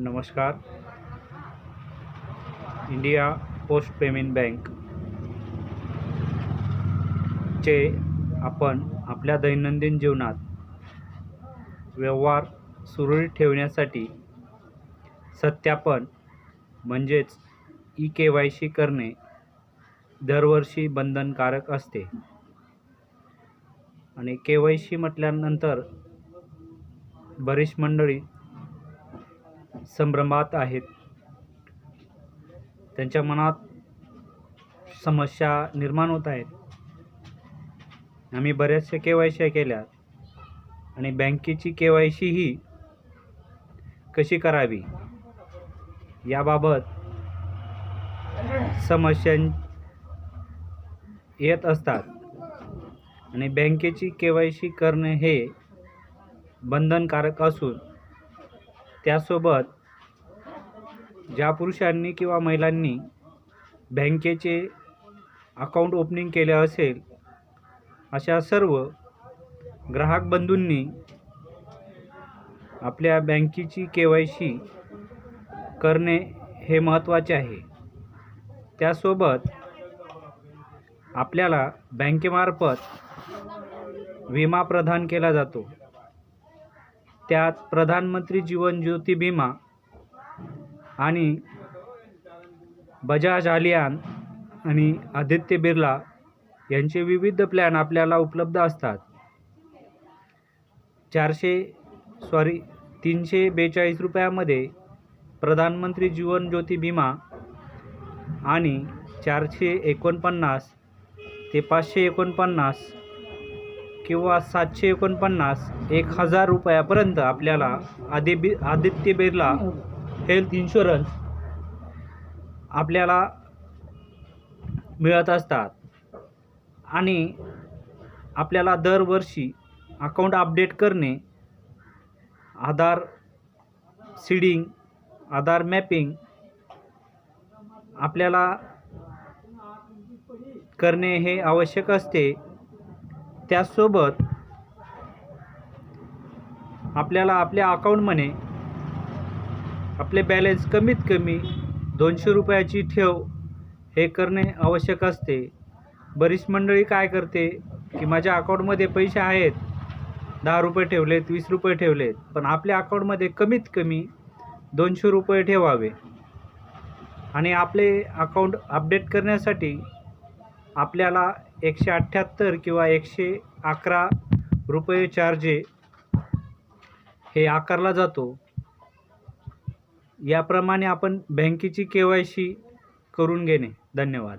नमस्कार. India post payment bank चे आपण आपल्या दैनंदिन जीवनात व्यवहार सुरळीत ठेवण्यासाठी सत्यापन म्हणजेच ई के वाय सी करणे दरवर्षी बंधनकारक असते. आणि के वाय सी म्हटल्यानंतर बरीच मंडळी संभ्रमात आहेत. त्यांच्या मनात समस्या निर्माण होत आहेत. आम्ही बऱ्याचशा के वाय सी केल्या आणि बँकेची के वाय सी ही कशी करावी याबाबत समस्या येत असतात आणि बँकेची के वाय सी करणे हे बंधनकारक असून त्यासोबत ज्या पुरुषांनी किंवा महिलांनी बँकेचे अकाउंट ओपनिंग केले असेल अशा सर्व ग्राहक बंधूंनी आपल्या बँकेची के वाय सी करणे हे महत्त्वाचे आहे. त्यासोबत आपल्याला बँकेमार्फत विमा प्रदान केला जातो. त्यात प्रधानमंत्री जीवन ज्योती विमा आणि बजाज आलियान आणि आदित्य बिर्ला यांचे विविध प्लॅन आपल्याला उपलब्ध असतात. चारशे सॉरी तीनशे बेचाळीस रुपयामध्ये प्रधानमंत्री जीवन ज्योती विमा आणि चारशे एकोणपन्नास ते पाचशे एकोणपन्नास किंवा सातशे एकोणपन्नास एक हजार रुपयापर्यंत आपल्याला आदि बि आदित्य बिर्ला हेल्थ इन्शुरन्स आपल्याला मिळत असतात. आणि आपल्याला दरवर्षी अकाउंट अपडेट करणे आधार सीडिंग आधार मॅपिंग आपल्याला करणे हे आवश्यक असते. त्याचसोबत आपल्याला आपल्या अकाउंटमध्ये आपले बॅलेन्स कमीत कमी दोनशे रुपयाची ठेव हे करणे आवश्यक असते. बरीच मंडळी काय करते की माझ्या अकाउंटमध्ये पैसे आहेत. दहा रुपये ठेवलेत वीस रुपये ठेवलेत. पण आपल्या अकाउंटमध्ये कमीत कमी दोनशे रुपये ठेवावे. आणि आपले अकाउंट अपडेट करण्यासाठी आपल्याला एकशे अठ्ठ्याहत्तर किंवा एकशे अकरा रुपये चार्जे हे आकारला जातो. याप्रमाणे आपण बँकेची के वाय सी करून घेणे. धन्यवाद.